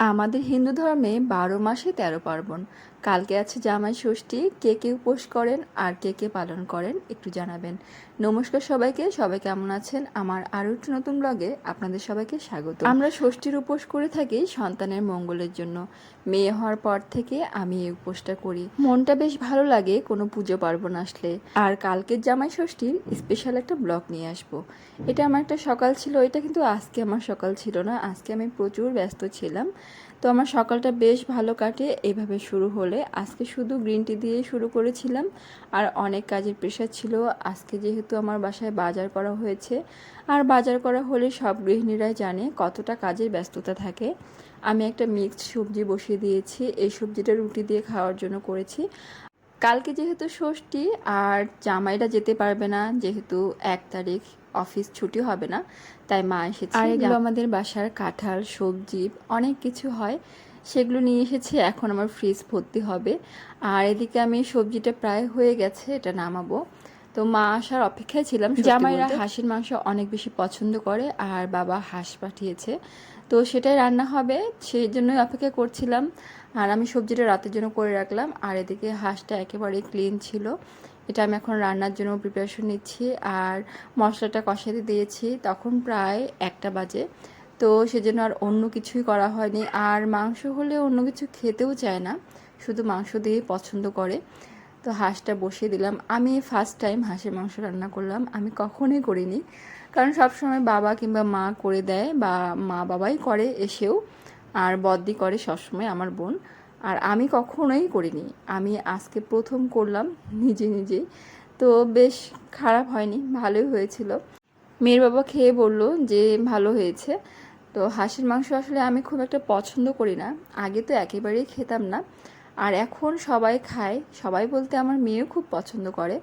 আমাদের হিন্দু ধর্মে বারো মাসে তেরো পার্বণ। কালকে আছে জামাই ষষ্ঠী। কে কে উপোস করেন আর কে কে পালন করেন একটু জানাবেন। নমস্কার সবাইকে, সবাই কেমন আছেন? আমার আরও একটু নতুন ব্লগে আপনাদের সবাইকে স্বাগত। আমরা ষষ্ঠীর উপোস করে থাকি সন্তানের মঙ্গলের জন্য। মেয়ে হওয়ার পর থেকে আমি এই উপোসটা করি। মনটা বেশ ভালো লাগে কোনো পুজো পার্বণ আসলে। আর কালকের জামাই ষষ্ঠীর স্পেশাল একটা ব্লগ নিয়ে আসব। এটা আমার একটা সকাল ছিল, এটা কিন্তু আজকে আমার সকাল ছিল না। আজকে আমি প্রচুর ব্যস্ত ছিলাম। তো আমার সকালটা বেশ ভালো কাটে। এইভাবে শুরু হলে আজকে শুধু গ্রিন টি দিয়ে শুরু করেছিলাম। আর অনেক কাজের প্রেশার ছিল। আজকে যেহেতু আমার বাসায় বাজার করা হয়েছে আর বাজার করা হলে সব গৃহিণীরাই জানে কতটা কাজের ব্যস্ততা থাকে। আমি একটা মিক্সড সবজি বসিয়ে দিয়েছি। এই সবজিটা রুটি দিয়ে খাওয়ার জন্য করেছি। কালকে যেহেতু ষষ্ঠী আর জামাইরা যেতে পারবে না যেহেতু এক তারিখ অফিস ছুটি হবে না তাই মা এসেছে। আর এগুলো আমাদের বাসার কাঁঠাল সবজি অনেক কিছু হয়। সেগুলো নিয়ে এসেছি এখন আমার ফ্রিজ ভর্তি হবে। আর এদিকে আমি সবজিটা প্রায় হয়ে গেছে এটা নামাবো। তো মা আসার অপেক্ষায় ছিলাম জামাইরা হাঁসের মাংস অনেক বেশি পছন্দ করে আর বাবা হাঁস পাঠিয়েছে। তো সেটাই রান্না হবে সেই জন্যই অপেক্ষা করছিলাম। আর আমি সবজিটা রাতের জন্য করে রাখলাম আর এদিকে হাঁসটা একেবারে ক্লিন ছিল। এটা আমি এখন রান্নার জন্য প্রিপারেশন নিচ্ছি আর মশলাটা কষাতে দিয়েছি তখন প্রায় একটা বাজে। তো সেজন্য আর অন্য কিছুই করা হয়নি। আর মাংস হলে অন্য কিছু খেতেও চায় না, শুধু মাংস দিয়েই পছন্দ করে। তো হাঁসটা বসিয়ে দিলাম। আমি ফার্স্ট টাইম হাঁসের মাংস রান্না করলাম। আমি কখনোই করিনি। কারণ সবসময় বাবা কিংবা মা করে দেয় বা মা বাবাই করে এসেও। আর বদ্দি করে সবসময় আমার বোন। আর আমি কখনোই করিনি। আমি আজকে প্রথম করলাম নিজে নিজেই। তো বেশ খারাপ হয়নি, ভালোই হয়েছিল। মেয়ের বাবা খেয়ে বলল যে ভালো হয়েছে। তো হাঁসের মাংস আসলে আমি খুব একটা পছন্দ করি না। আগে তো একেবারেই খেতাম না। আর এখন সবাই খায়। সবাই বলতে আমার মেয়েও খুব পছন্দ করে।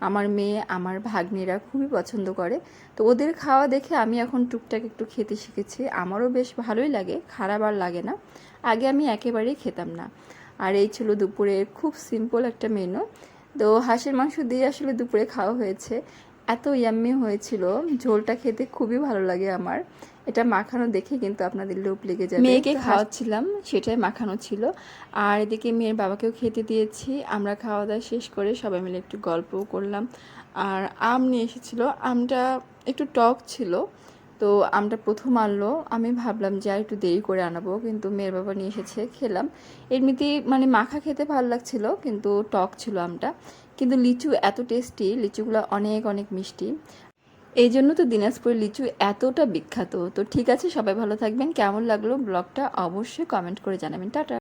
আমার মেয়ে, আমার ভাগ্নিরা খুবই পছন্দ করে। তো ওদের খাওয়া দেখে আমি এখন টুকটাক একটু খেতে শিখেছি। আমারও বেশ ভালোই লাগে, খারাপ আর লাগে না। আগে আমি একেবারেই খেতাম না। আর এই ছিল দুপুরের খুব সিম্পল একটা মেনু তো হাঁসের মাংস দিয়ে আসলে দুপুরে খাওয়া হয়েছে। এত ইয়াম্মি হয়েছিল। ঝোলটা খেতে খুবই ভালো লাগে আমার। এটা মাখানো দেখে কিন্তু আপনাদের লোভ লেগে যাবে। মেয়েকে খাওয়াচ্ছিলাম সেটাই মাখানো ছিল। আর এদিকে মেয়ের বাবাকেও খেতে দিয়েছি। আমরা খাওয়া দাওয়া শেষ করে সবাই মিলে একটু গল্পও করলাম। আর আম নিয়ে এসেছিল। আমটা একটু টক ছিল তো আমটা প্রথম আনলো। আমি ভাবলাম যে আর একটু দেরি করে আনাবো কিন্তু মেয়ের বাবা নিয়ে এসেছে খেলাম। এমনিতেই মানে মাখা খেতে ভালো লাগছিল কিন্তু টক ছিল আমটা। কিন্তু লিচু এত টেস্টি লিচুগুলো অনেক অনেক মিষ্টি। এই জন্য তো দিনাজপুর লিচু এতটা বিখ্যাত। তো ঠিক আছে, সবাই ভালো থাকবেন। কেমন লাগল ব্লগটা অবশ্যই কমেন্ট করে জানাবেন। টাটা।